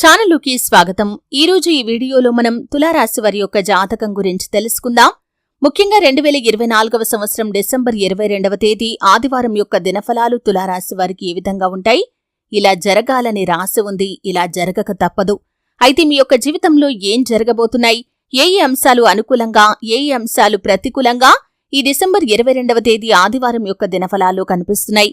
ఛానలుకి స్వాగతం. ఈరోజు ఈ వీడియోలో మనం తులారాశి వారి యొక్క జాతకం గురించి తెలుసుకుందాం. ముఖ్యంగా రెండు వేల ఇరవై నాలుగవ సంవత్సరం డిసెంబర్ ఇరవై రెండవ తేదీ ఆదివారం యొక్క దినఫలాలు తులారాశి వారికి ఏ విధంగా ఉంటాయి. ఇలా జరగాలని రాసి ఉంది ఇలా జరగక తప్పదు. అయితే మీ యొక్క జీవితంలో ఏం జరగబోతున్నాయి? ఏ ఏ అంశాలు అనుకూలంగా ఏ ఏ అంశాలు ప్రతికూలంగా ఈ డిసెంబర్ ఇరవై రెండవ తేదీ ఆదివారం యొక్క దినఫలాలు కనిపిస్తున్నాయి?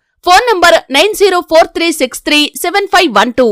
Phone number nine zero four three six three seven five one two.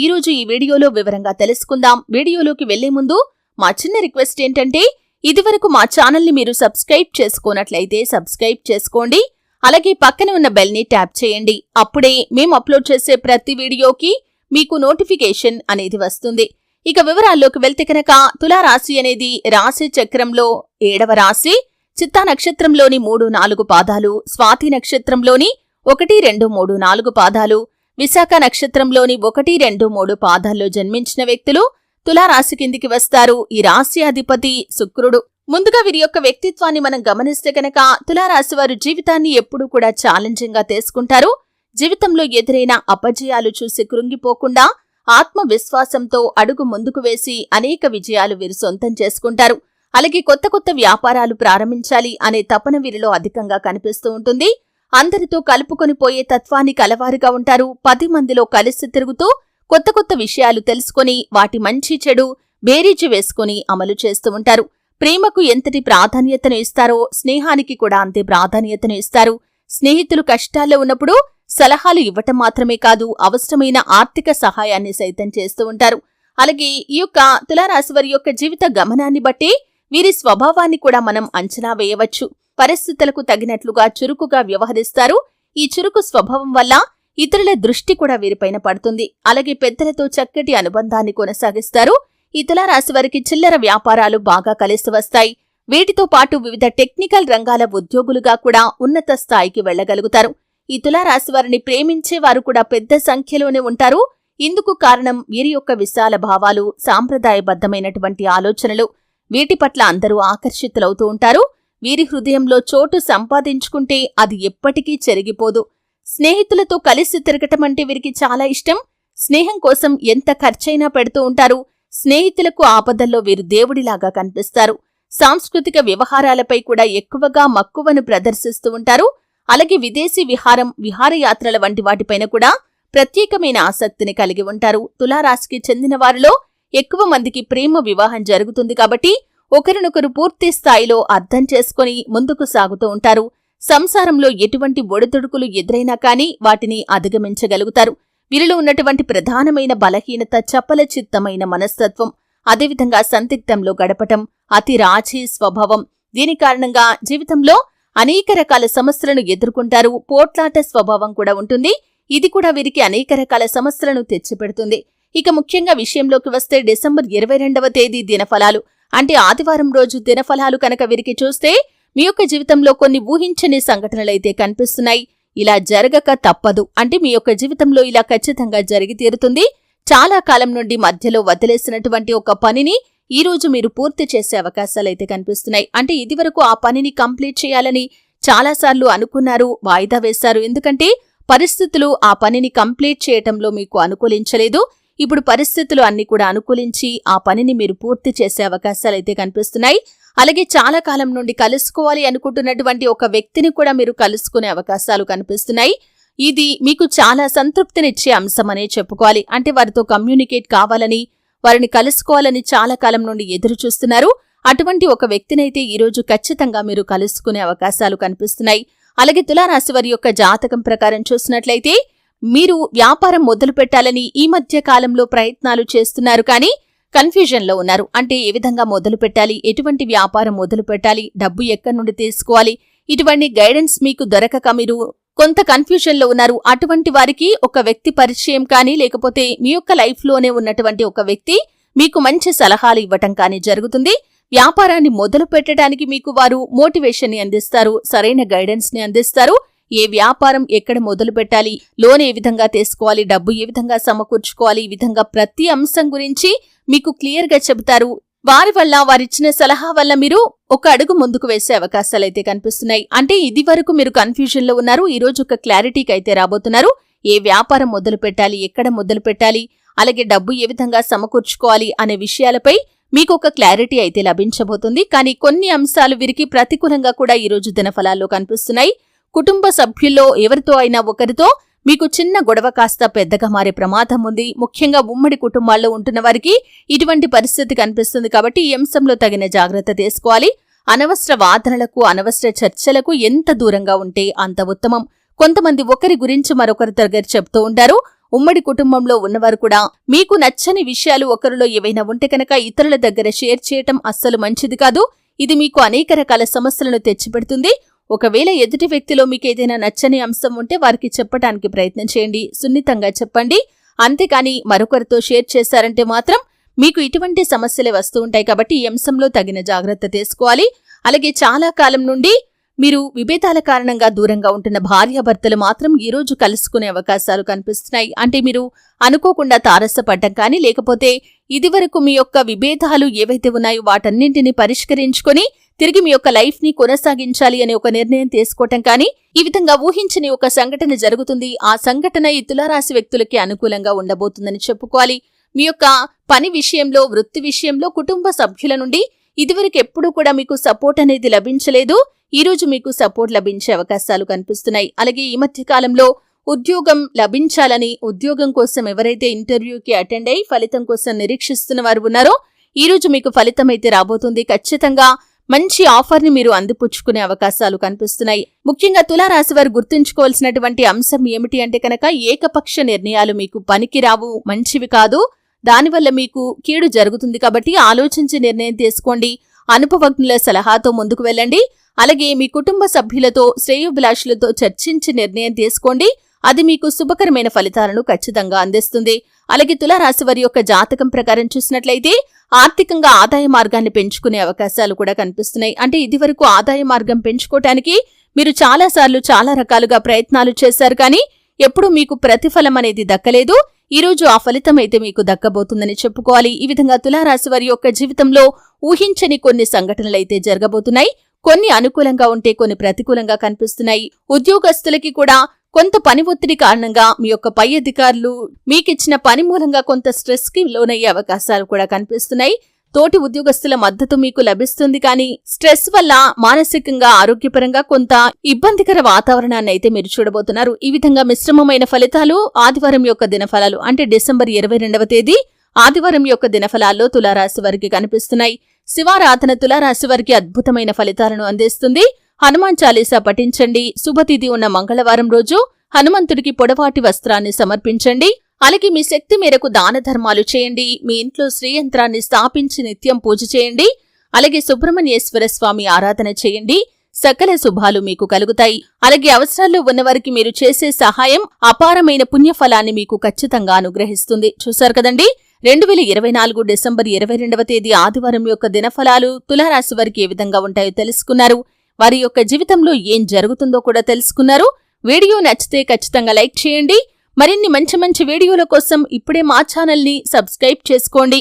ఈ రోజు ఈ వీడియోలో వివరంగా తెలుసుకుందాం. వీడియోలోకి వెళ్ళే ముందు మా చిన్న రిక్వెస్ట్ ఏంటంటే ఇదివరకు మా ఛానల్ని మీరు సబ్స్క్రైబ్ చేసుకోనట్లయితే సబ్స్క్రైబ్ చేసుకోండి. అలాగే పక్కన ఉన్న బెల్ని ట్యాప్ చేయండి. అప్పుడే మేము అప్లోడ్ చేసే ప్రతి వీడియోకి మీకు నోటిఫికేషన్ అనేది వస్తుంది. ఇక వివరాల్లోకి వెళ్తే కనుక తులారాశి అనేది రాశి చక్రంలో ఏడవ రాశి. చిత్తా నక్షత్రంలోని మూడు నాలుగు పాదాలు స్వాతి నక్షత్రంలోని ఒకటి రెండు మూడు నాలుగు పాదాలు. విశాఖ నక్షత్రంలోని ఒకటి రెండు మూడు పాదాల్లో జన్మించిన వ్యక్తులు తులారాశి కిందికి వస్తారు. ఈ రాశి అధిపతి శుక్రుడు. ముందుగా వీరి యొక్క వ్యక్తిత్వాన్ని మనం గమనిస్తే కనుక తులారాశి వారు జీవితాన్ని ఎప్పుడూ కూడా ఛాలెంజింగ్గా తీసుకుంటారు. జీవితంలో ఎదురైన అపజయాలు చూసి కృంగిపోకుండా ఆత్మవిశ్వాసంతో అడుగు ముందుకు వేసి అనేక విజయాలు వీరు సొంతం చేసుకుంటారు. అలాగే కొత్త కొత్త వ్యాపారాలు ప్రారంభించాలి అనే తపన వీరిలో అధికంగా కనిపిస్తూ ఉంటుంది. అందరితో కలుపుకొని పోయే తత్వాన్ని కలవారుగా ఉంటారు. పది మందిలో కలిసి తిరుగుతూ కొత్త కొత్త విషయాలు తెలుసుకొని వాటి మంచి చెడు బేరీజు వేసుకుని అమలు చేస్తూ ఉంటారు. ప్రేమకు ఎంతటి ప్రాధాన్యతను ఇస్తారో స్నేహానికి కూడా అంతే ప్రాధాన్యతను ఇస్తారు. స్నేహితులు కష్టాల్లో ఉన్నప్పుడు సలహాలు ఇవ్వటం మాత్రమే కాదు అవసరమైన ఆర్థిక సహాయాన్ని సైతం చేస్తూ ఉంటారు. అలాగే ఈ యొక్క తులారాశి వారి యొక్క జీవిత గమనాన్ని బట్టి వీరి స్వభావాన్ని కూడా మనం అంచనా వేయవచ్చు. పరిస్థితులకు తగినట్లుగా చురుకుగా వ్యవహరిస్తారు. ఈ చురుకు స్వభావం వల్ల ఇతరుల దృష్టి కూడా వీరిపైన పడుతుంది. అలాగే పెద్దలతో చక్కటి అనుబంధాన్ని కొనసాగిస్తారు. ఈ తులారాశి వారికి చిల్లర వ్యాపారాలు బాగా కలిసి వస్తాయి. వీటితో పాటు వివిధ టెక్నికల్ రంగాల ఉద్యోగులుగా కూడా ఉన్నత స్థాయికి వెళ్ళగలుగుతారు ఈ తులారాశి వారిని ప్రేమించే వారు కూడా పెద్ద సంఖ్యలోనే ఉంటారు. ఇందుకు కారణం వీరి యొక్క విశాల భావాలు సాంప్రదాయబద్ధమైనటువంటి ఆలోచనలు. వీటి పట్ల అందరూ ఆకర్షితులవుతూ ఉంటారు. వీరి హృదయంలో చోటు సంపాదించుకుంటే అది ఎప్పటికీ చెరిగిపోదు. స్నేహితులతో కలిసి తిరగటం అంటే వీరికి చాలా ఇష్టం. స్నేహం కోసం ఎంత ఖర్చైనా పెడుతూ ఉంటారు. స్నేహితులకు ఆపదల్లో వీరు దేవుడిలాగా కనిపిస్తారు. సాంస్కృతిక వ్యవహారాలపై కూడా ఎక్కువగా మక్కువను ప్రదర్శిస్తూ ఉంటారు. అలాగే విదేశీ విహారం విహారయాత్రల వంటి వాటిపైన కూడా ప్రత్యేకమైన ఆసక్తిని కలిగి ఉంటారు. తులారాశికి చెందిన వారిలో ఎక్కువ మందికి ప్రేమ వివాహం జరుగుతుంది కాబట్టి ఒకరినొకరు పూర్తి స్థాయిలో అర్థం చేసుకుని ముందుకు సాగుతూ ఉంటారు. సంసారంలో ఎటువంటి ఒడిదుడుకులు ఎదురైనా కానీ వాటిని అధిగమించగలుగుతారు. వీరిలో ఉన్నటువంటి ప్రధానమైన బలహీనత చప్పల చిత్తమైన మనస్తత్వం అదేవిధంగా సందిగ్ధంలో గడపటం అతి రాజీ స్వభావం. దీని కారణంగా జీవితంలో అనేక రకాల సమస్యలను ఎదుర్కొంటారు. పోట్లాట స్వభావం కూడా ఉంటుంది. ఇది కూడా వీరికి అనేక రకాల సమస్యలను తెచ్చిపెడుతుంది. ఇక ముఖ్యంగా విషయంలోకి వస్తే డిసెంబర్ ఇరవై రెండవ తేదీ దినఫలాలు. అంటే ఆదివారం రోజు దినఫలాలు కనుక వీరికి చూస్తే మీ యొక్క జీవితంలో కొన్ని ఊహించని సంఘటనలైతే కనిపిస్తున్నాయి. ఇలా జరగక తప్పదు. అంటే మీ యొక్క జీవితంలో ఇలా ఖచ్చితంగా జరిగి తీరుతుంది. చాలా కాలం నుండి మధ్యలో వదిలేసినటువంటి ఒక పనిని ఈ రోజు మీరు పూర్తి చేసే అవకాశాలైతే కనిపిస్తున్నాయి. అంటే ఇదివరకు ఆ పనిని కంప్లీట్ చేయాలని చాలాసార్లు అనుకున్నారు వాయిదా వేశారు. ఎందుకంటే పరిస్థితులు ఆ పనిని కంప్లీట్ చేయటంలో మీకు అనుకూలించలేదు. ఇప్పుడు పరిస్థితులు అన్ని కూడా అనుకూలించి ఆ పనిని మీరు పూర్తి చేసే అవకాశాలు అయితే కనిపిస్తున్నాయి. అలాగే చాలా కాలం నుండి కలుసుకోవాలి అనుకుంటున్నటువంటి ఒక వ్యక్తిని కూడా మీరు కలుసుకునే అవకాశాలు కనిపిస్తున్నాయి. ఇది మీకు చాలా సంతృప్తినిచ్చే అంశమనే చెప్పుకోవాలి. అంటే వారితో కమ్యూనికేట్ కావాలని వారిని కలుసుకోవాలని చాలా కాలం నుండి ఎదురు చూస్తున్నారు. అటువంటి ఒక వ్యక్తినైతే ఈరోజు ఖచ్చితంగా మీరు కలుసుకునే అవకాశాలు కనిపిస్తున్నాయి. అలాగే తులారాశి వారి యొక్క జాతకం ప్రకారం చూసినట్లయితే మీరు వ్యాపారం మొదలు పెట్టాలని ఈ మధ్య కాలంలో ప్రయత్నాలు చేస్తున్నారు కానీ కన్ఫ్యూజన్లో ఉన్నారు. అంటే ఏ విధంగా మొదలు పెట్టాలి? ఎటువంటి వ్యాపారం మొదలు పెట్టాలి? డబ్బు ఎక్కడి నుండి తీసుకోవాలి? ఇటువంటి గైడెన్స్ మీకు దొరకక మీరు కొంత కన్ఫ్యూజన్లో ఉన్నారు. అటువంటి వారికి ఒక వ్యక్తి పరిచయం కానీ లేకపోతే మీ యొక్క లైఫ్లోనే ఉన్నటువంటి ఒక వ్యక్తి మీకు మంచి సలహాలు ఇవ్వటం కానీ జరుగుతుంది. వ్యాపారాన్ని మొదలు పెట్టడానికి మీకు వారు మోటివేషన్ని అందిస్తారు సరైన గైడెన్స్ని అందిస్తారు. ఏ వ్యాపారం ఎక్కడ మొదలు పెట్టాలి? లోన్ ఏ విధంగా తీసుకోవాలి? డబ్బు ఏ విధంగా సమకూర్చుకోవాలి? ఈ విధంగా ప్రతి అంశం గురించి మీకు క్లియర్గా చెబుతారు. వారి వల్ల వారిచ్చిన సలహా వల్ల మీరు ఒక అడుగు ముందుకు వేసే అవకాశాలు అయితే కనిపిస్తున్నాయి. అంటే ఇది వరకు మీరు కన్ఫ్యూజన్లో ఉన్నారు. ఈ రోజు ఒక క్లారిటీకి అయితే రాబోతున్నారు. ఏ వ్యాపారం మొదలు పెట్టాలి? ఎక్కడ మొదలు పెట్టాలి? అలాగే డబ్బు ఏ విధంగా సమకూర్చుకోవాలి? అనే విషయాలపై మీకు ఒక క్లారిటీ అయితే లభించబోతుంది. కానీ కొన్ని అంశాలు వీరికి ప్రతికూలంగా కూడా ఈ రోజు దినఫలాల్లో కనిపిస్తున్నాయి. కుటుంబ సభ్యుల్లో ఎవరితో అయినా ఒకరితో మీకు చిన్న గొడవ కాస్త పెద్దగా మారే ప్రమాదం ఉంది. ముఖ్యంగా ఉమ్మడి కుటుంబాల్లో ఉంటున్న వారికి ఇటువంటి పరిస్థితి కనిపిస్తుంది కాబట్టి ఈ అంశంలో తగిన జాగ్రత్త తీసుకోవాలి. అనవసర వాదనలకు అనవసర చర్చలకు ఎంత దూరంగా ఉంటే అంత ఉత్తమం. కొంతమంది ఒకరి గురించి మరొకరి దగ్గర చెప్తూ ఉంటారు. ఉమ్మడి కుటుంబంలో ఉన్నవారు కూడా మీకు నచ్చని విషయాలు ఒకరిలో ఏవైనా ఉంటే కనుక ఇతరుల దగ్గర షేర్ చేయటం అస్సలు మంచిది కాదు. ఇది మీకు అనేక రకాల సమస్యలను తెచ్చిపెడుతుంది. ఒకవేళ ఎదుటి వ్యక్తిలో మీకు ఏదైనా నచ్చని అంశం ఉంటే వారికి చెప్పడానికి ప్రయత్నం చేయండి. సున్నితంగా చెప్పండి. అంతేకాని మరొకరితో షేర్ చేశారంటే మాత్రం మీకు ఇటువంటి సమస్యలే వస్తూ ఉంటాయి కాబట్టి ఈ అంశంలో తగిన జాగ్రత్త తీసుకోవాలి. అలాగే చాలా కాలం నుండి మీరు విభేదాల కారణంగా దూరంగా ఉంటున్న భార్యాభర్తలు మాత్రం ఈరోజు కలుసుకునే అవకాశాలు కనిపిస్తున్నాయి. అంటే మీరు అనుకోకుండా తారసపడ్డం కానీ లేకపోతే ఇదివరకు మీ యొక్క విభేదాలు ఏవైతే ఉన్నాయో వాటన్నింటినీ పరిష్కరించుకొని తిరిగి మీ యొక్క లైఫ్ని కొనసాగించాలి అనే ఒక నిర్ణయం తీసుకోవటం కానీ ఈ విధంగా ఊహించని ఒక సంఘటన జరుగుతుంది. ఆ సంఘటన ఈ తులారాశి వ్యక్తులకి అనుకూలంగా ఉండబోతుందని చెప్పుకోవాలి. మీ యొక్క పని విషయంలో వృత్తి విషయంలో కుటుంబ సభ్యుల నుండి ఇదివరకు ఎప్పుడూ కూడా మీకు సపోర్ట్ అనేది లభించలేదు. ఈ రోజు మీకు సపోర్ట్ లభించే అవకాశాలు కనిపిస్తున్నాయి. అలాగే ఈ మధ్య కాలంలో ఉద్యోగం లభించాలని ఉద్యోగం కోసం ఎవరైతే ఇంటర్వ్యూకి అటెండ్ అయి ఫలితం కోసం నిరీక్షిస్తున్న వారు ఉన్నారో ఈ రోజు మీకు ఫలితం అయితే రాబోతుంది. ఖచ్చితంగా మంచి ఆఫర్ని మీరు అందిపుచ్చుకునే అవకాశాలు కనిపిస్తున్నాయి. ముఖ్యంగా తులారాశి వారు గుర్తుంచుకోవాల్సినటువంటి అంశం ఏమిటి అంటే కనుక ఏకపక్ష నిర్ణయాలు మీకు పనికిరావు. మంచివి కాదు. దానివల్ల మీకు కీడు జరుగుతుంది కాబట్టి ఆలోచించి నిర్ణయం తీసుకోండి. అనుభవజ్ఞుల సలహాతో ముందుకు వెళ్ళండి. అలాగే మీ కుటుంబ సభ్యులతో శ్రేయోభిలాషులతో చర్చించి నిర్ణయం తీసుకోండి. అది మీకు శుభకరమైన ఫలితాలను ఖచ్చితంగా అందిస్తుంది. అలాగే తులారాశి వారి యొక్క జాతకం ప్రకారం చూసినట్లయితే ఆర్థికంగా ఆదాయ మార్గాన్ని పెంచుకునే అవకాశాలు కూడా కనిపిస్తున్నాయి. అంటే ఇదివరకు ఆదాయ మార్గం పెంచుకోవటానికి మీరు చాలాసార్లు చాలా రకాలుగా ప్రయత్నాలు చేశారు కానీ ఎప్పుడూ మీకు ప్రతిఫలం అనేది దక్కలేదు. ఈరోజు ఆ ఫలితం అయితే మీకు దక్కబోతుందని చెప్పుకోవాలి. ఈ విధంగా తులారాశి వారి యొక్క జీవితంలో ఊహించని కొన్ని సంఘటనలైతే జరగబోతున్నాయి. కొన్ని అనుకూలంగా ఉంటే కొన్ని ప్రతికూలంగా కనిపిస్తున్నాయి. ఉద్యోగస్తులకి కూడా కొంత పని ఒత్తిడి కారణంగా మీ యొక్క పై అధికారులు మీకిచ్చిన పని మూలంగా కొంత స్ట్రెస్కి లోనయ్యే అవకాశాలు కూడా కనిపిస్తున్నాయి. తోటి ఉద్యోగస్తుల మద్దతు మీకు లభిస్తుంది కానీ స్ట్రెస్ వల్ల మానసికంగా ఆరోగ్యపరంగా కొంత ఇబ్బందికర వాతావరణాన్ని అయితే మీరు చూడబోతున్నారు. ఈ విధంగా మిశ్రమమైన ఫలితాలు ఆదివారం యొక్క దినఫలాలు అంటే డిసెంబర్ ఇరవై రెండవ తేదీ ఆదివారం యొక్క దినఫలాల్లో తులారాశి వారికి కనిపిస్తున్నాయి. శివారాధన తులారాశి వారికి అద్భుతమైన ఫలితాలను అందిస్తుంది. హనుమాన్ చాలీసా పఠించండి. శుభతిథి ఉన్న మంగళవారం రోజు హనుమంతుడికి పొడవాటి వస్త్రాన్ని సమర్పించండి. అలాగే మీ శక్తి మేరకు దాన ధర్మాలు చేయండి. మీ ఇంట్లో శ్రీయంత్రాన్ని స్థాపించి నిత్యం పూజ చేయండి. అలాగే సుబ్రహ్మణ్యేశ్వర స్వామి ఆరాధన చేయండి. సకల శుభాలు మీకు కలుగుతాయి. అలాగే అవసరాల్లో ఉన్నవారికి మీరు చేసే సహాయం అపారమైన పుణ్యఫలాన్ని మీకు ఖచ్చితంగా అనుగ్రహిస్తుంది. చూశారు కదండి? రెండు వేల ఇరవై నాలుగు డిసెంబర్ ఇరవై రెండవ తేదీ ఆదివారం యొక్క దినఫలాలు తులారాశి వారికి ఏ విధంగా ఉంటాయో తెలుసుకున్నారు. వారి యొక్క జీవితంలో ఏం జరుగుతుందో కూడా తెలుసుకున్నారు. వీడియో నచ్చితే ఖచ్చితంగా లైక్ చేయండి. మరిన్ని మంచి మంచి వీడియోల కోసం ఇప్పుడే మా ఛానల్ని సబ్స్క్రైబ్ చేసుకోండి.